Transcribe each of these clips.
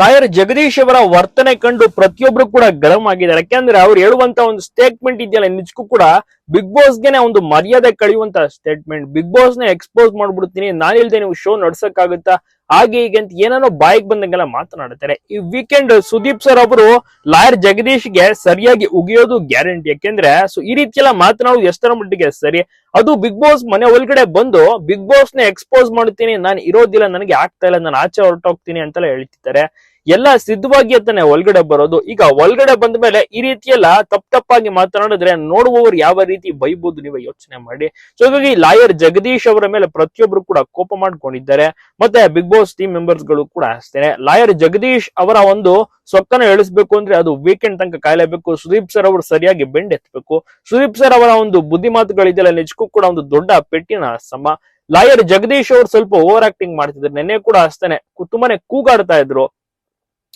Lawyer Jagadish ಅವರ ವರ್ತನೆ ಕಂಡು ಪ್ರತಿಯೊಬ್ರು ಕೂಡ ಗರಂ ಆಗಿದ್ದಾರೆ. ಯಾಕೆಂದ್ರೆ ಅವ್ರು ಹೇಳುವಂತ ಒಂದು ಸ್ಟೇಟ್ಮೆಂಟ್ ಇದೆಯಲ್ಲ, ನಿಜಕ್ಕೂ ಕೂಡ ಬಿಗ್ ಬಾಸ್ ಗೆನೆ ಒಂದು ಮರ್ಯಾದೆ ಕಳೆಯುವಂತ ಸ್ಟೇಟ್ಮೆಂಟ್ ಬಿಗ್ ಬಾಸ್ನ ಎಕ್ಸ್ಪೋಸ್ ಮಾಡ್ಬಿಡ್ತೀನಿ. ನಾನು ಇಲ್ದೆ ನೀವು ಶೋ ನಡ್ಸಕ್ಕಾಗುತ್ತಾ? ಹಾಗೆ ಹೀಗೆ ಅಂತ ಏನೇನೋ ಬಾಯಿಗೆ ಬಂದಂಗೆಲ್ಲ ಮಾತನಾಡ್ತಾರೆ ಈ ವೀಕೆಂಡ್ ಸುದೀಪ್ ಸರ್ ಅವರು ಲಾಯರ್ ಜಗದೀಶ್ಗೆ ಸರಿಯಾಗಿ ಉಗಿಯೋದು ಗ್ಯಾರಂಟಿ ಯಾಕೆಂದ್ರೆ ಸೊ ಈ ರೀತಿ ಎಲ್ಲ ಮಾತನಾಡೋದು ಎಷ್ಟರ ಮಟ್ಟಿಗೆ ಸರಿ? ಅದು ಬಿಗ್ ಬಾಸ್ ಮನೆ ಒಳಗಡೆ ಬಂದು ಬಿಗ್ ಬಾಸ್ನ ಎಕ್ಸ್ಪೋಸ್ ಮಾಡ್ತೀನಿ. ನಾನು ಇರೋದಿಲ್ಲ, ನನಗೆ ಆಗ್ತಾ ಇಲ್ಲ, ನಾನು ಆಚೆ ಹೊರಟೋಗ್ತೀನಿ ಅಂತೆಲ್ಲ ಹೇಳ್ತಿದ್ದಾರೆ. ಎಲ್ಲ ಸಿದ್ಧವಾಗಿ ಅಂತಾನೆ ಒಳಗಡೆ ಬರೋದು. ಈಗ ಒಳಗಡೆ ಬಂದ ಮೇಲೆ ಈ ರೀತಿಯೆಲ್ಲ ತಪ್ಪ ತಪ್ಪಾಗಿ ಮಾತನಾಡಿದ್ರೆ ನೋಡುವವರು ಯಾವ ರೀತಿ ಬೈಬೋದು ನೀವು ಯೋಚನೆ ಮಾಡಿ. ಸೊ ಹಾಗಾಗಿ ಲಾಯರ್ ಜಗದೀಶ್ ಅವರ ಮೇಲೆ ಪ್ರತಿಯೊಬ್ರು ಕೂಡ ಕೋಪ ಮಾಡ್ಕೊಂಡಿದ್ದಾರೆ. ಮತ್ತೆ ಬಿಗ್ ಬಾಸ್ ಟೀಮ್ ಮೆಂಬರ್ಸ್ಗಳು ಕೂಡ ಅಷ್ಟೇ ಲಾಯರ್ ಜಗದೀಶ್ ಅವರ ಒಂದು ಸೊಕ್ಕನ ಎಳಿಸ್ಬೇಕು ಅಂದ್ರೆ ಅದು ವೀಕೆಂಡ್ ತನಕ ಕಾಯಲೇಬೇಕು. ಸುದೀಪ್ ಸರ್ ಅವರು ಸರಿಯಾಗಿ ಬೆಂಡ್ ಎತ್ತಬೇಕು ಸುದೀಪ್ ಸರ್ ಅವರ ಒಂದು ಬುದ್ಧಿ ಮಾತುಗಳಿದೆಯಲ್ಲ ನಿಜಕ್ಕೂ ಕೂಡ ಒಂದು ದೊಡ್ಡ ಪೆಟ್ಟಿನ ಸಮ. ಲಾಯರ್ ಜಗದೀಶ್ ಅವರು ಸ್ವಲ್ಪ ಓವರ್ ಆಕ್ಟಿಂಗ್ ಮಾಡ್ತಿದ್ರು. ನೆನ್ನೆ ಕೂಡ ಅಷ್ಟೇನೆ. ತುಂಬಾನೇ ಕೂಗಾಡ್ತಾ ಇದ್ರು.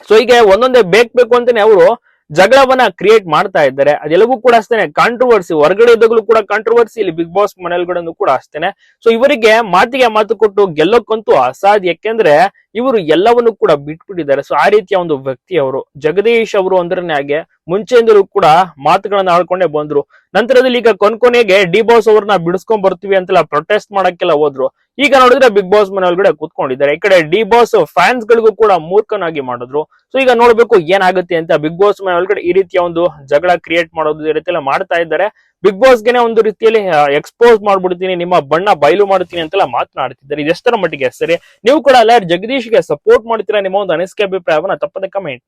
ಸೊ ಹೀಗೆ ಒಂದೊಂದೇ ಬೇಕು ಬೇಕು ಅಂತಾನೆ ಅವರು ಜಗಳವನ್ನ ಕ್ರಿಯೇಟ್ ಮಾಡ್ತಾ ಇದ್ದಾರೆ. ಅದೆಲ್ಲವೂ ಕೂಡ ಅಷ್ಟೇನೆ ಕಾಂಟ್ರವರ್ಸಿ ಹೊರಗಡೆ ಇದ್ದಾಗಲೂ ಕೂಡ ಕಾಂಟ್ರವರ್ಸಿ ಇಲ್ಲಿ ಬಿಗ್ ಬಾಸ್ ಮನೆಯಲ್ಲಿ ಕೂಡ ಅಷ್ಟೇನೆ. ಸೊ ಇವರಿಗೆ ಮಾತಿಗೆ ಮಾತು ಕೊಟ್ಟು ಗೆಲ್ಲೋಕ್ಕಂತೂ ಅಸಾಧ್ಯ. ಯಾಕೆಂದ್ರೆ ಇವರು ಎಲ್ಲವನ್ನು ಕೂಡ ಬಿಟ್ಬಿಟ್ಟಿದ್ದಾರೆ. ಸೊ ಆ ರೀತಿಯ ಒಂದು ವ್ಯಕ್ತಿ ಅವರು. ಜಗದೀಶ್ ಅವರು ಅಂದ್ರೆ ಹಾಗೆ ಮುಂಚೆಯಿಂದಲೂ ಕೂಡ ಮಾತುಗಳನ್ನ ಆಡ್ಕೊಂಡೇ ಬಂದ್ರು. ನಂತರದಲ್ಲಿ ಈಗ ಕೊನೆಗೆ ಡಿ ಬಾಸ್ ಅವ್ರನ್ನ ಬಿಡಿಸ್ಕೊಂಡ್ ಬರ್ತೀವಿ ಅಂತೆಲ್ಲ ಪ್ರೊಟೆಸ್ಟ್ ಮಾಡಕ್ಕೆಲ್ಲ ಹೋದ್ರು. ಈಗ ನೋಡಿದ್ರೆ ಬಿಗ್ ಬಾಸ್ ಮನೆ ಒಳಗಡೆ ಕೂತ್ಕೊಂಡಿದ್ದಾರೆ. ಈ ಕಡೆ ಡಿ ಬಾಸ್ ಫ್ಯಾನ್ಸ್ ಗಳಿಗೂ ಕೂಡ ಮೂರ್ಖನಾಗಿ ಮಾಡಿದ್ರು. ಸೊ ಈಗ ನೋಡ್ಬೇಕು ಏನಾಗುತ್ತೆ ಅಂತ ಬಿಗ್ ಬಾಸ್ ಮನೆ ಒಳಗಡೆ ಈ ರೀತಿಯ ಒಂದು ಜಗಳ ಕ್ರಿಯೇಟ್ ಮಾಡೋದು ಈ ರೀತಿ ಎಲ್ಲ ಮಾಡ್ತಾ ಇದ್ದಾರೆ. ಬಿಗ್ ಬಾಸ್ ಗೆನೆ ಒಂದು ರೀತಿಯಲ್ಲಿ ಎಕ್ಸ್ಪೋಸ್ ಮಾಡ್ಬಿಡ್ತೀನಿ, ನಿಮ್ಮ ಬಣ್ಣ ಬಯಲು ಮಾಡ್ತೀನಿ ಅಂತೆಲ್ಲ ಮಾತನಾಡ್ತಿದ್ದಾರೆ ಇದೆಷ್ಟರ ಮಟ್ಟಿಗೆ ಸರಿ? ನೀವು ಕೂಡ ಅಲ್ಲ ಜಗದೀಶ್ಗೆ ಸಪೋರ್ಟ್ ಮಾಡ್ತೀರಾ ನಿಮ್ಮ ಒಂದು ಅನಿಸಿಕೆ ಅಭಿಪ್ರಾಯವನ್ನ ತಪ್ಪದೆ ಕಮೆಂಟ್